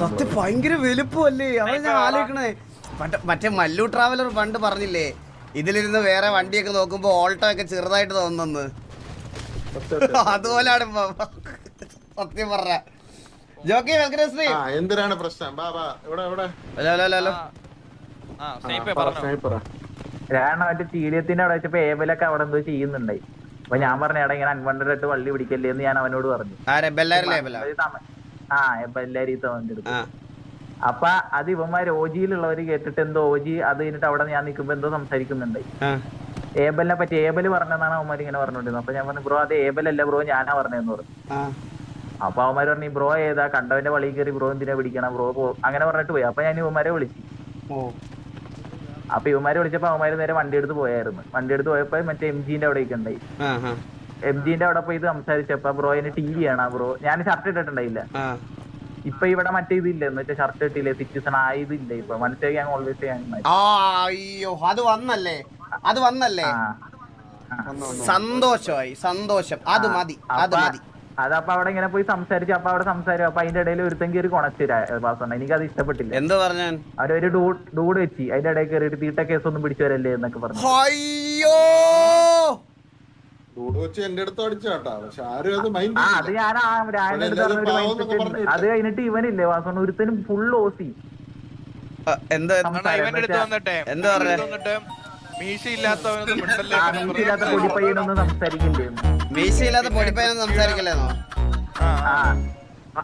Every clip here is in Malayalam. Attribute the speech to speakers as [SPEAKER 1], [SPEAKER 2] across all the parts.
[SPEAKER 1] സത്യം ഭയങ്കര വലുപ്പമല്ലേ? അവൻ ഞാൻ ആലോചിക്കണേ. മറ്റേ- മല്ലു ട്രാവലർ പണ്ട് പറഞ്ഞില്ലേ ഇതിലിരുന്ന് വേറെ വണ്ടിയൊക്കെ നോക്കുമ്പോ ഓൾട്ടോ ഒക്കെ ചെറുതായിട്ട് തോന്നുന്നു. അതുപോലാണ്. സത്യം പറ ജോക്കി വെൽക്കരശ്രീ
[SPEAKER 2] ആ എന്തിനാണ് പ്രശ്നം?
[SPEAKER 3] കാരണം മറ്റേ സ്റ്റേഡിയത്തിന്റെ അവിടെ വെച്ചപ്പോ ഏബലൊക്കെ അവിടെ എന്തോ ചെയ്യുന്നുണ്ടായി. അപ്പൊ ഞാൻ പറഞ്ഞ എടാ ഇങ്ങനെ അൺവണ്ടഡ് ആയിട്ട് വള്ളി പിടിക്കല്ലേ? എന്ന് ഞാൻ അവനോട് പറഞ്ഞു. ആ ഈ തവന്റെ അപ്പൊ അത് ഇവന്മാര് ഓജിയിലുള്ളവര് കേട്ടിട്ട് എന്തോ ഓജി അത് കഴിഞ്ഞിട്ട് അവിടെ ഞാൻ നിൽക്കുമ്പോ എന്തോ
[SPEAKER 1] സംസാരിക്കുന്നുണ്ട്.
[SPEAKER 3] ഏബലിനെ പറ്റി ഏബൽ പറഞ്ഞതാണ് അവന്മാർ ഇങ്ങനെ പറഞ്ഞോണ്ടിരുന്നത് അപ്പൊ ഞാൻ പറഞ്ഞു ബ്രോ അത് ഏബലല്ല ബ്രോ ഞാനാ പറഞ്ഞതെന്ന് പറഞ്ഞു. അപ്പൊ അവന്മാര് പറഞ്ഞു ബ്രോ ഏതാ കണ്ടവന്റെ വളി കയറി ബ്രോ എന്തിനാ പിടിക്കണം ബ്രോ പോ. അങ്ങനെ പറഞ്ഞിട്ട് പോയി. അപ്പൊ ഞാൻ ഇവന്മാരെ വിളിച്ചു. അപ്പൊ ഇവന്മാരെ വിളിച്ചപ്പോ അവന്മാര് നേരെ വണ്ടി എടുത്ത് പോയായിരുന്നു. വണ്ടി എടുത്ത് പോയപ്പോ മറ്റേ എം ജിന്റെ അവിടെയൊക്കെ ഉണ്ടായി. എം ജിന്റെ അവിടെ പോയി ഇത് സംസാരിച്ചപ്പോ ബ്രോ അതിന് ടി വി ആണ് ബ്രോ? ഞാൻ ഷർട്ട് ഇട്ടിട്ടുണ്ടായില്ല.
[SPEAKER 1] ആ.
[SPEAKER 3] ഇപ്പൊ ഇവിടെ മറ്റേ ഇതില്ല. എന്ന് വെച്ചാൽ ഷർട്ട് ഇട്ടില്ലേ? സിറ്റിസൺ ആയതില്ല ഇപ്പൊ. മനസ്സിലാക്കി ഞാൻ ഓൾവേസ്
[SPEAKER 1] അയ്യോ. അത് വന്നല്ലേ? അത് വന്നല്ലേ. സന്തോഷമായി. സന്തോഷം. അത് മതി. അത് മതി.
[SPEAKER 3] അതപ്പൊ അവിടെ ഇങ്ങനെ പോയി സംസാരിച്ചു. അപ്പൊ അവിടെ സംസാരിച്ചു. അപ്പൊ അതിന്റെ ഇടയിൽ ഒരുത്തൻ കയറി കൊണച്ചു എനിക്ക് അത് ഇഷ്ടപ്പെട്ടില്ല.
[SPEAKER 1] എന്ത് പറഞ്ഞാൽ
[SPEAKER 3] അവരൊരു ഡൂഡ് വെച്ചി. വെച്ച് അതിന്റെ ഇടയിൽ കയറിയിട്ട് തീട്ട കേസ് ഒന്നും പിടിച്ചു വരല്ലേ എന്നൊക്കെ പറഞ്ഞു.
[SPEAKER 1] അയ്യോ.
[SPEAKER 2] ചൂട് വെച്ച് എന്റെ അടുത്ത് അടിച്ചാട്ടാ. പക്ഷെ ആരും അത് മൈൻഡ്
[SPEAKER 3] ആ അത് ഞാൻ ആ രാവിലെ എടുത്ത് പറഞ്ഞ ഒരു
[SPEAKER 2] പാവം
[SPEAKER 3] mindset ഉണ്ട്. അത് കഴിഞ്ഞിട്ട് ഇവനില്ലേ വാസോണ്ട് ഒരുത്തനും ഫുൾ ഓസി
[SPEAKER 1] ആ,
[SPEAKER 4] എന്നാ ഇവന്റെ അടുത്ത് വന്നിട്ടെ.
[SPEAKER 1] എന്താ പറഞ്ഞേ?
[SPEAKER 4] ഇവന്റെ അടുത്ത് വന്നിട്ട് മീശ ഇല്ലാത്തവനൊന്നും മിണ്ടല്ലേ
[SPEAKER 3] ആ
[SPEAKER 4] എന്ന്
[SPEAKER 3] മീശയില്ലാത്ത
[SPEAKER 4] പറഞ്ഞ്
[SPEAKER 3] പൊടിപ്പയ്യനൊന്നും സംസാരിക്കില്ലേ?
[SPEAKER 1] സംസാരിക്കല്ലേന്നോ
[SPEAKER 4] ആ,
[SPEAKER 3] ആ.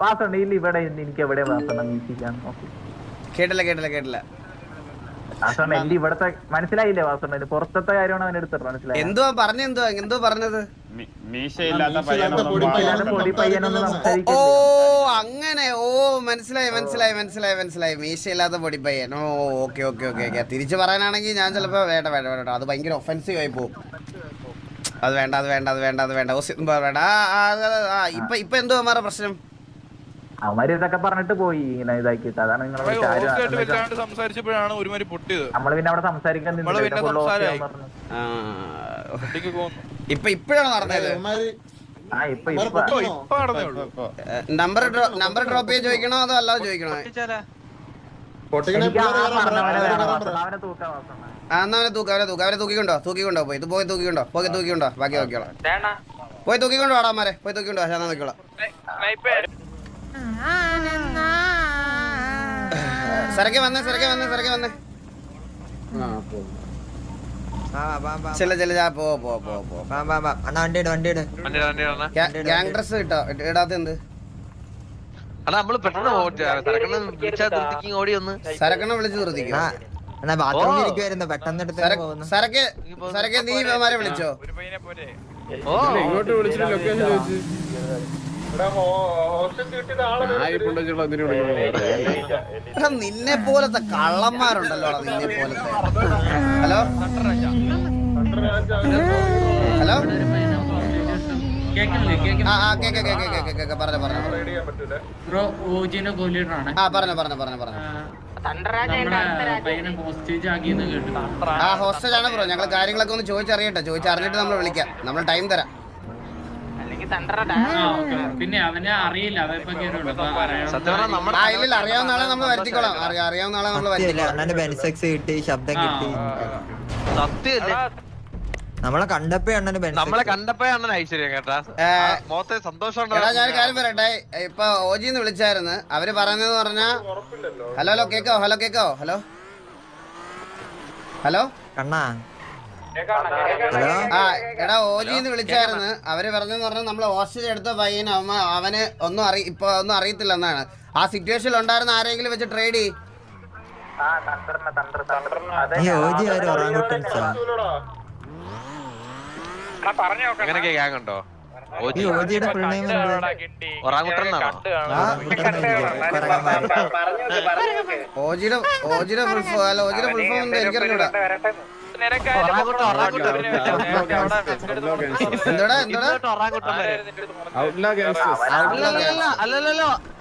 [SPEAKER 3] വാസോണ്ട് ഇല്ല ഇവിടെ ഇന്ന് എനിക്ക് എവിടെ
[SPEAKER 1] കേട്ടില്ല കേട്ടില്ല കേട്ടില്ല.
[SPEAKER 3] വാസോണ്ട എന്റെ ഇവിടത്തെ മനസ്സിലായില്ലേ വാസോണ്ട പുറത്തത്തെ കാര്യമാണ് അവൻ എടുത്തത് മനസ്സിലായി?
[SPEAKER 1] എന്തുവാ പറഞ്ഞ എന്തുവാ എന്തോ പറഞ്ഞത്?
[SPEAKER 2] പൊടി
[SPEAKER 1] ഓ അങ്ങനെ. ഓ മനസ്സിലായി മനസ്സിലായി മനസ്സിലായി മനസ്സിലായി. മീശയില്ലാത്ത പൊടിപ്പയ്യൻ ഓ ഓക്കെ ഓക്കെ ഓക്കെ ഓക്കെ. തിരിച്ചു പറയാനാണെങ്കിൽ ഞാൻ ചിലപ്പോ വേണ്ട വേണ്ട വേണ്ട അത് ഭയങ്കര ഒഫൻസീവ് ആയി പോകും. അത് വേണ്ട അത് വേണ്ട അത് വേണ്ട അത് വേണ്ട. വേണ്ട. ഇപ്പൊ ഇപ്പൊ എന്തുവാ മാറ പ്രശ്നം?
[SPEAKER 3] അവന്മാര് ഇതൊക്കെ പറഞ്ഞിട്ട് പോയി ഇങ്ങനെ ഇതാക്കിയിട്ട്. അതാണ് നിങ്ങൾ
[SPEAKER 4] സംസാരിച്ചപ്പോഴാണ് ഒരുമാതിരി പൊട്ടിയത്.
[SPEAKER 3] നമ്മൾ പിന്നെ അവിടെ സംസാരിക്കാൻ
[SPEAKER 1] ഇപ്പൊ ഇപ്പോഴാണ് നടന്നത്? നമ്പർ നമ്പർ ഡ്രോപ്പ് ചെയ്ത് ചോദിക്കണോ അതോ അല്ലാതെ ചോദിക്കണോ?
[SPEAKER 2] പൊട്ടിക്കണേ
[SPEAKER 3] എനിക്ക് ആ
[SPEAKER 2] പിള്ളേരെ വരാൻ പറ,
[SPEAKER 3] പറഞ്ഞവനെ
[SPEAKER 2] പിള്ളേരെ
[SPEAKER 3] വേണം
[SPEAKER 2] വരാൻ
[SPEAKER 3] വാസന.
[SPEAKER 2] പറ.
[SPEAKER 3] അവനെ തൂക്കാൻ വാസന.
[SPEAKER 1] ആ എന്നാ അവനെ തൂക്ക അവനെ തൂക്ക. അവരെ തൂക്കിക്കൊണ്ടോ? തൂക്കിക്കൊണ്ടോ പോയി? ഇത് പോയി തൂക്കിക്കൊണ്ടോ? പോയി തൂക്കിക്കൊണ്ടോ? ബാക്കി നോക്കിയോളാം പോയി തൂക്കിക്കൊണ്ടോ ആടാമാരെ പോയി തൂക്കിക്കൊണ്ടോ? ഞാൻ നോക്കിയോളാം സരക്കെ വന്നേ സരക്കെ വന്നേ സരക്കെ വന്നേ.
[SPEAKER 2] ആ, പോ.
[SPEAKER 1] ചെല്ല ചെല്ല പോ പോ പോ പോ.
[SPEAKER 5] അണ്ണാ വണ്ടി ഇട് വണ്ടി ഇട്.
[SPEAKER 1] ഗ്യാങ് ഡ്രസ് കിട്ടോ ഇടാത്ത എന്ത്?
[SPEAKER 6] നമ്മൾ പെട്ടെന്ന് തിരക്കണം ഓടി ഒന്ന്
[SPEAKER 1] സരക്കണ്ണ വിളിച്ചു നിർത്തിക്കോ
[SPEAKER 5] ബാത്റൂമിൽ ഇരിക്കുവായിരുന്നു. പെട്ടെന്ന് എടുത്ത്
[SPEAKER 1] സരക്ക് സരക്ക് നീ വിളിച്ചോ
[SPEAKER 4] ഒരു പയ്യനെ പോരെ.
[SPEAKER 6] ഓ
[SPEAKER 2] ഇങ്ങോട്ട് വിളിച്ചിട്ട് ലൊക്കേഷൻ ചോദിച്ചു.
[SPEAKER 1] നിന്നെ പോലത്തെ കള്ളന്മാരുണ്ടല്ലോ നിന്നെ പോലത്തെ. ഹലോ? ഹലോ? ആ ആ കേക്ക കേക്ക കേക്ക കേക്ക പറഞ്ഞോ പറഞ്ഞോ.
[SPEAKER 7] ബ്രോ
[SPEAKER 1] ആ പറഞ്ഞോ പറഞ്ഞോ പറഞ്ഞോ പറഞ്ഞോ.
[SPEAKER 7] നമ്മുടെ പയ്യനെ ഹോസ്റ്റേജ് ആക്കിയെന്ന് കേട്ടു
[SPEAKER 1] ആ ഹോസ്റ്റൽ ആണ് ബ്രോ. ഞങ്ങൾ കാര്യങ്ങളൊക്കെ ഒന്ന് ചോദിച്ചറിയട്ടെ. ചോദിച്ചറിഞ്ഞിട്ട് നമ്മൾ വിളിക്കാം. നമ്മൾ ടൈം തരാം.
[SPEAKER 7] പിന്നെ അവനെ അറിയില്ല.
[SPEAKER 1] അറിയാവുന്ന ആളെ നമ്മൾ വരുത്തിക്കോളാം. അറിയാവുന്ന ആളെ നമ്മൾ
[SPEAKER 5] കിട്ടി ശബ്ദം കിട്ടി. നമ്മളെ കണ്ടപ്പോ അണ്ണന്
[SPEAKER 6] നമ്മളെ
[SPEAKER 5] കണ്ടപ്പോ
[SPEAKER 6] അണ്ണൻ ഐശ്വര്യം കേട്ടാ. മോത്തെ സന്തോഷം
[SPEAKER 1] എടാ ഞാൻ കാര്യം പറയട്ടെ. ഇപ്പൊ ഓജിന്ന് വിളിച്ചായിരുന്നു. അവർ പറഞ്ഞെന്ന് പറഞ്ഞാ ഹലോ ഹലോ കേക്കോ? ഹലോ കേക്കോ? ഹലോ? ഹലോ?
[SPEAKER 5] കണ്ണാ.
[SPEAKER 1] ആ എടാ ഓജിന്ന് വിളിച്ചായിരുന്നു. അവർ പറഞ്ഞെന്ന് പറഞ്ഞാൽ നമ്മൾ ഹോസ്റ്റലിൽ എടുത്ത പയ്യൻ അവൻ അവന് ഒന്നും അറി ഇപ്പൊ ഒന്നും അറിയത്തില്ല എന്നാണ്. ആ സിറ്റുവേഷനിൽ ഉണ്ടായിരുന്ന ആരെങ്കിലും വെച്ച് ട്രേഡ് ചെയ്
[SPEAKER 6] അങ്ങനെയൊക്കെ ഗ്യാങ് ഉണ്ടോ?
[SPEAKER 5] ഓജിയുടെ ഫുൾ നെയിം എന്താ.
[SPEAKER 1] ഓജിയുടെ ഓജിയുടെ ഫുൾ ഫോം അല്ല ഓജിയുടെ ഫുൾ ഫോം എന്താ? എനിക്കറിഞ്ഞൂടാ.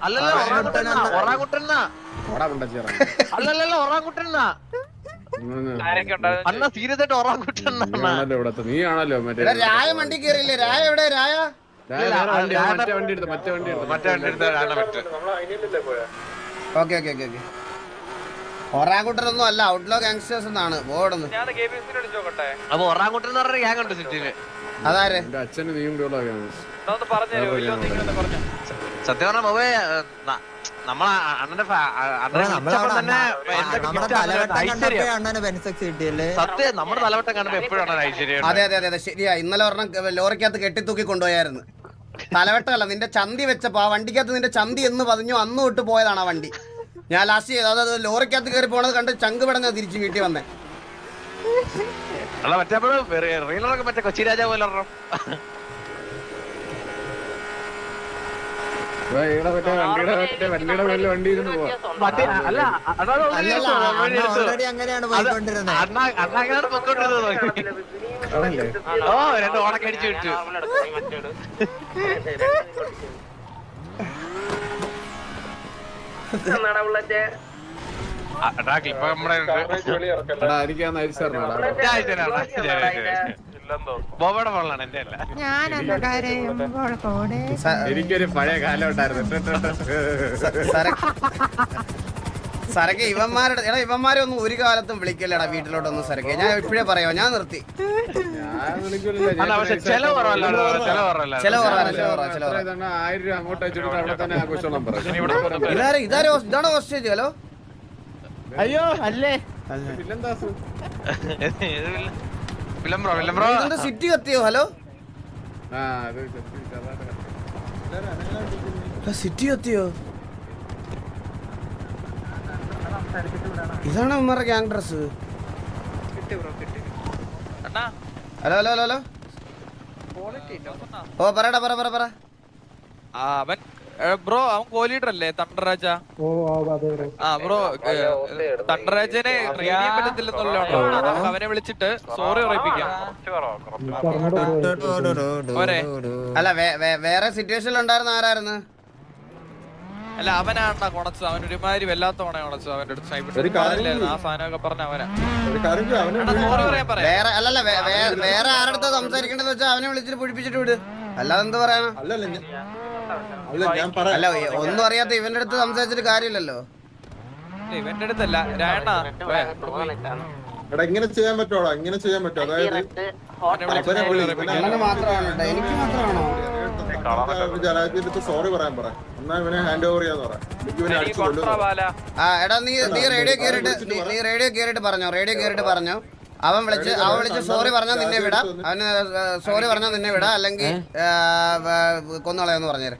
[SPEAKER 6] അല്ലല്ലോ ഒറാങ്കുട്ടനാ ഒറാങ്കുട്ടനാ അല്ലല്ലല്ലോ ഒറാങ്കുട്ടനാ അണ്ണ സീരിയസ് ആയിട്ട് ഒറാങ്കുട്ടനാ
[SPEAKER 2] നീ ആണല്ലോ മറ്റേ
[SPEAKER 1] രായ വണ്ടി കയറിയില്ലേ രായ എവിടെ? രായ?
[SPEAKER 2] മറ്റേ വണ്ടി എടുത്ത് മറ്റേ വണ്ടി എടുത്ത്
[SPEAKER 4] മറ്റേ വണ്ടി. എടുത്ത്
[SPEAKER 1] ഓക്കെ ഓക്കെ ഓക്കെ ഓക്കെ. ഒറാങ്കുട്ടനൊന്നും അല്ല ഔട്ട്ലോ ഗാങ്സ്റ്റേഴ്സ് എന്നാണ്. ബോർഡൊന്ന്
[SPEAKER 6] അപ്പൊ ഒറാങ്കുട്ടൻ എന്ന് പറഞ്ഞ ഗ്യാങ് ഉണ്ട് സിറ്റിയിൽ.
[SPEAKER 1] അതാര്?
[SPEAKER 2] എന്റെ അച്ഛന് നീയും
[SPEAKER 6] സത്യം പറഞ്ഞ മൊബൈ നമ്മളെ അണ്ണന്റെ സത്യം നമ്മുടെ തലവട്ടം കാണുമ്പോ എപ്പോഴാണ് ഐശ്വര്യം
[SPEAKER 1] അതെ അതെ അതെ അതെ ശരിയാ. ഇന്നലെ ഒരെണ്ണം ലോറിക്കകത്ത് കെട്ടിത്തൂക്കി കൊണ്ടുപോയായിരുന്നു. തലവെട്ടല്ല നിന്റെ ചന്തി വെച്ചപ്പോ ആ വണ്ടിക്കകത്ത് നിന്റെ ചന്തി എന്ന് പതിഞ്ഞു അന്ന് തൊട്ട് പോയതാണ് ആ വണ്ടി. ഞാൻ ലാസ്റ്റ് അതായത് ലോറിക്കകത്ത് കയറി പോണത് കണ്ട് ചങ്ക് പടഞ്ഞ തിരിച്ച് വീട്ടിൽ വന്നേ.
[SPEAKER 6] അല്ല മറ്റേ റീലറൊക്കെ മറ്റേ കൊച്ചി രാജാവ് പോലെ അത്
[SPEAKER 5] അങ്ങനെയാണ് പോയിക്കൊണ്ടിരുന്നത്
[SPEAKER 6] അണ്ണ അണ്ണ അങ്ങനെയാണ് പൊക്കോണ്ടിരുന്നത് നോക്കി.
[SPEAKER 2] ആണല്ലേ?
[SPEAKER 6] ഓ രണ്ട് ഓണൊക്കെ വിട്ടു ആ, അണ്ണാ ക്ലിപ്പ് നമ്മുടെ ഉണ്ട്.
[SPEAKER 2] എടാ എനിക്കാന്ന് അയച്ചു തരണം
[SPEAKER 6] ഞാൻ അയച്ചുതരാം, അണ്ണാ. ശരി, ശരി, ശരി. ബോബയുടെ ഫോണിലാണ് എന്റെ അല്ല
[SPEAKER 1] സ-
[SPEAKER 2] എനിക്കൊരു പഴയ കാലം ഉണ്ടായിരുന്നു.
[SPEAKER 1] സരക്ക് ഇവന്മാരുടെ എടാ ഇവന്മാരെ ഒന്നും ഒരു കാലത്തും വിളിക്കല്ലടാ വീട്ടിലോട്ടൊന്നും സരക്ക്. ഞാൻ ഇപ്പോഴേ പറയാം ഞാൻ നിർത്തി. ഇതാരെ ഇതാരോ ഇതാണോ ഹോസ്റ്റേജ് ഹലോ?
[SPEAKER 3] അയ്യോ അല്ലേ?
[SPEAKER 1] സിറ്റി കത്തിയോ? ഹലോ? സിറ്റി കത്തിയോ? ഇതാണ് അവന്മാരുടെ gang dress hello hello hello hello. ഓ പറയടാ പറ പറ പറ.
[SPEAKER 8] അവൻ ബ്രോ അവൻ കോലീഡർ അല്ലേ തണ്ടരാജ ആ ബ്രോ തണ്ടരാജനെ ട്രെയിൻ ചെയ്യാൻ പറ്റത്തില്ലെന്നുള്ളതുകൊണ്ടോ നമുക്ക് അവനെ വിളിച്ചിട്ട് സോറി പറയിപ്പിക്കാം പോരെ?
[SPEAKER 1] അല്ല വേറെ സിറ്റുവേഷനിൽ ഉണ്ടായിരുന്ന ആരായിരുന്നു?
[SPEAKER 8] അല്ല അവനാണ് കൊണച്ചത്. അവൻ ഒരുമാതിരി വല്ലാത്ത ഓണ കൊണച്ചത് അവന്റെ അടുത്ത്
[SPEAKER 2] ഒരു
[SPEAKER 8] സ്നൈപ്പർ
[SPEAKER 2] കാര്യം
[SPEAKER 8] ആ സാധനമൊക്കെ പറഞ്ഞ അവനാ.
[SPEAKER 2] ഒരു കാര്യം ചെയ്യ്, അവനെ
[SPEAKER 8] സോറി പറയാൻ പറയാം.
[SPEAKER 1] വേറെ അല്ലല്ല വേ- വേ- വേറെ ആരടുത്ത് സംസാരിക്കേണ്ടത് വെച്ചാൽ അവനെ വിളിച്ചിട്ട് പിടിപ്പിച്ചിട്ട് വിട്. അല്ലാതെ എന്ത് പറയാനാ?
[SPEAKER 2] അല്ലല്ല ഞാൻ അല്ല ഞാൻ പറയാം
[SPEAKER 1] അല്ല ഒ- ഒന്നും അറിയാത്ത ഇവന്റെ അടുത്ത് സംസാരിച്ചിട്ട് കാര്യമില്ലല്ലോ.
[SPEAKER 8] ഇവന്റെ അടുത്തല്ല.
[SPEAKER 2] എടാ ഇങ്ങനെ ചെയ്യാൻ പറ്റോടാ ഇങ്ങനെ ചെയ്യാൻ പറ്റുമോ അതായത് അവനെ വിളി, ഇവനെ
[SPEAKER 1] അങ്ങനെ മാത്രമാണ്? എനിക്ക് മാത്രമാണോ?
[SPEAKER 2] ജനാധിപത്യത്തെ സോറി പറയാൻ പറ. എന്നാ ഇവനെ ഹാൻഡ് ഓവർ ചെയ്യാന്ന്
[SPEAKER 1] ആ എടാ നീ നീ റേഡിയോ കേറിട്ട് നീ- റേഡിയോ കേറിട്ട് പറഞ്ഞോ റേഡിയോ കേറിട്ട് പറഞ്ഞോ. അവൻ വിളിച്ച് അവൻ വിളിച്ച് സോറി പറഞ്ഞാൽ നിന്നെ വിടാം. അവന് സോറി പറഞ്ഞാൽ നിന്നെ വിടാം. അല്ലെങ്കിൽ കൊന്നുകളയെന്ന് പറഞ്ഞേരെ.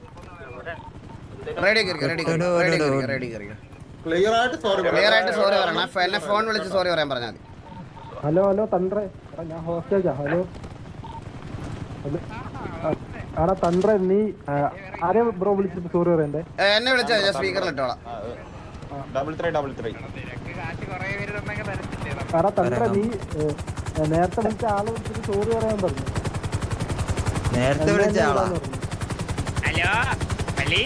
[SPEAKER 1] റേഡിയോ കയറി റേഡിയോ കയറി റേഡിയോ കയറി
[SPEAKER 2] ക്ലിയർ ആയിട്ട് സോറി
[SPEAKER 1] ക്ലിയർ ആയിട്ട് സോറി പറയണം. എന്നെ ഫോൺ വിളിച്ച് സോറി പറയാൻ പറഞ്ഞാൽ മതി.
[SPEAKER 9] ഹലോ ഹലോ തന്ത്രേ. ഞാൻ ഹോസ്റ്റേജാ ഹലോ. ഹലോ. ആ, എടാ തണ്ട്രെ നീ ആ, ആരെ ബ്രോ വിളിച്ചിട്ട് സോറി പറയണ്ടേ?
[SPEAKER 1] ഏ, എന്നെ വിളിച്ചാ ഞാൻ സ്പീക്കറിൽ ഇട്ടോളാം.
[SPEAKER 2] ഡബിൾ ത്രീ ഡബിൾ ത്രീ
[SPEAKER 9] എടാ തണ്ട്രെ നീ നേരത്തെ വിളിച്ച ആളെ വിളിച്ചിട്ട് സോറി പറയാൻ പറഞ്ഞു.
[SPEAKER 5] നേരത്തെ വിളിച്ച ആളാ?
[SPEAKER 10] ഹലോ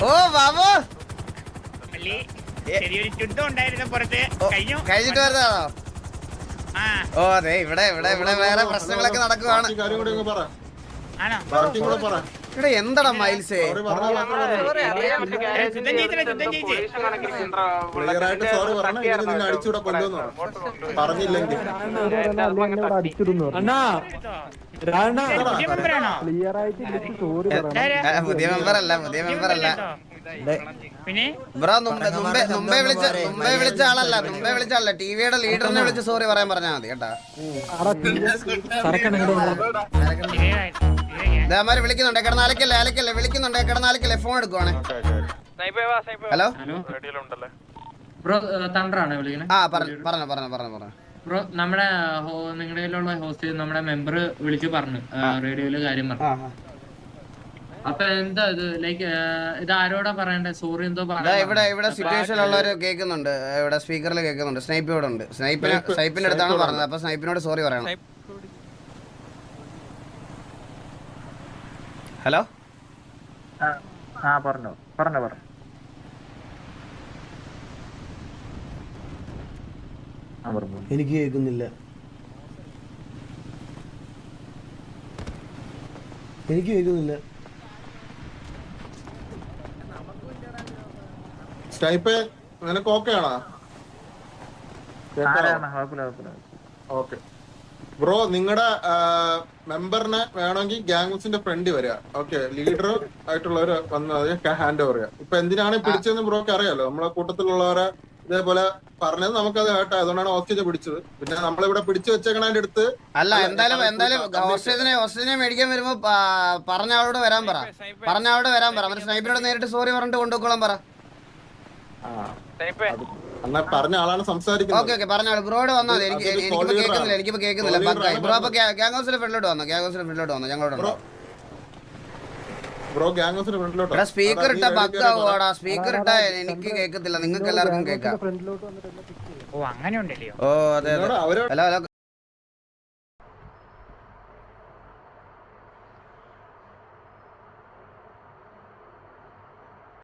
[SPEAKER 1] ഓ ബാബു.
[SPEAKER 10] ചെറിയൊരു ചുദ്ധം ഉണ്ടായിരുന്നു പുറത്ത്. കഴിഞ്ഞു?
[SPEAKER 1] കഴിഞ്ഞിട്ട് വരുന്നതാണോ? ഓ അതെ ഇവിടെ ഇവിടെ ഇവിടെ വേറെ പ്രശ്നങ്ങളൊക്കെ നടക്കുവാണ്.
[SPEAKER 10] ആണോ?
[SPEAKER 2] പറ.
[SPEAKER 1] ഇവിടെ എന്താടാ മൈൽസേ?
[SPEAKER 2] പറഞ്ഞില്ലെങ്കിൽ.
[SPEAKER 10] പുതിയ
[SPEAKER 1] മെമ്പർ അല്ല പുതിയ മെമ്പർ അല്ല.
[SPEAKER 10] പിന്നെ?
[SPEAKER 1] ബ്രോ മുമ്പേ മുമ്പേ മുമ്പേ വിളിച്ച മുമ്പേ വിളിച്ച ആളല്ല മുമ്പേ വിളിച്ച ആളല്ല. ടിവിയുടെ ലീഡറിനെ വിളിച്ച് സോറി പറയാൻ പറഞ്ഞാൽ മതി കേട്ടാ. ഇതേമാര് വിളിക്കുന്നുണ്ട്. കിടന്ന് അലക്കല്ലേ അലക്കല്ലേ? വിളിക്കുന്നുണ്ട്. കിടന്ന് അലക്കല്ലേ ഫോൺ എടുക്കുവാണേ. ഹലോ
[SPEAKER 7] ബ്രോ തണ്ടറാണ് വിളിക്കുന്നത്
[SPEAKER 1] ആ പറഞ്ഞു പറഞ്ഞു പറഞ്ഞു പറഞ്ഞു പറഞ്ഞു.
[SPEAKER 7] ബ്രോ നമ്മുടെ നിങ്ങളുടെ കയ്യിലുള്ള ഹോസ്റ്റ് നമ്മുടെ മെമ്പർ വിളിച്ചു പറഞ്ഞു. റേഡിയോയിൽ കാര്യം പറഞ്ഞു. അപ്പൊ എന്താ ഇത്? ലൈക്ക് ഇത് ആരോടാ പറയണ്ടേ? സോറി എന്തോ പറഞ്ഞു
[SPEAKER 1] ഇവിടെ ഇവിടെ സിറ്റുവേഷൻ ഉള്ളവര് കേൾക്കുന്നുണ്ട്. ഇവിടെ സ്പീക്കറിൽ കേൾക്കുന്നുണ്ട്. സ്നൈപ്പ് ഇവിടെ ഉണ്ട് സ്നൈപ്പിന് സ്നൈപ്പിന്റെ അടുത്താണ് പറഞ്ഞത്. അപ്പൊ സ്നൈപ്പിനോട് സോറി പറയണം. ഹലോ?
[SPEAKER 3] ആ, ആ പറഞ്ഞോ. പറഞ്ഞോ പറഞ്ഞു.
[SPEAKER 1] എനിക്ക് കേൾക്കുന്നില്ല. എനിക്ക് കേൾക്കുന്നില്ല.
[SPEAKER 2] സ്റ്റൈപ്പ് ആണോ? ബ്രോ നിങ്ങളുടെ മെമ്പറിനെ വേണമെങ്കിൽ ഗാംഗ്സിന്റെ ഫ്രണ്ട് വരിക. ഓക്കെ ലീഡർ ആയിട്ടുള്ളവര് വന്നത് ഹാൻഡ് ഓവർ ചെയ്യാം. ഇപ്പൊ എന്തിനാണ് പിടിച്ചതെന്ന് ബ്രോക്ക് അറിയാലോ? നമ്മളെ കൂട്ടത്തിലുള്ളവരെ ഇതേപോലെ പറഞ്ഞത് നമുക്കത് കേട്ടോ. അതുകൊണ്ടാണ് ഹോസ്റ്റേജ് പിടിച്ചത്. പിന്നെ നമ്മളിവിടെ പിടിച്ചു വെച്ചേക്കണതിന്റെ അടുത്ത്
[SPEAKER 1] അല്ല എന്തായാലും എന്തായാലും ഓസ്ട്രേലിയനെ ഓസ്ട്രേലിയ മേടിക്കാൻ വരുമ്പോ പറഞ്ഞ ആളോട് വരാൻ പറ. പറഞ്ഞ അവരോട് വരാൻ പറ. അവർ സ്നൈപ്പിനോട് നേരിട്ട് സോറി പറഞ്ഞിട്ട് കൊണ്ടുപോക്കോളാൻ പറ.
[SPEAKER 2] പറഞ്ഞ ആളാണ് സംസാരിക്കുന്നത്.
[SPEAKER 1] ഓക്കെ ഓക്കെ പറഞ്ഞ ബ്രോഡ് വന്നാൽ എനിക്ക് എനിക്കിപ്പോ കേൾക്കുന്നില്ല. എനിക്കിപ്പോ കേൾക്കുന്നില്ല. ബ്രോ അപ്പൊ ഗ്യാങ് ഹൗസിലെ ഫ്രണ്ടിലോട്ട് വന്നു? ഗ്യാങ് ഹൗസിലെ ഫ്രണ്ടിലോട്ട് വന്നു? ഞങ്ങളോട്
[SPEAKER 2] ബ്രോ
[SPEAKER 1] സ്പീക്കർ ഇട്ട ബഗ് ആവുവാടാ സ്പീക്കർ ഇട്ട എനിക്ക് കേൾക്കത്തില്ല നിങ്ങൾക്ക് എല്ലാവർക്കും കേൾക്കാം.
[SPEAKER 10] ഓ അങ്ങനെയുണ്ടല്ലോ
[SPEAKER 1] ഓ അതെ അതെ. Hello hello.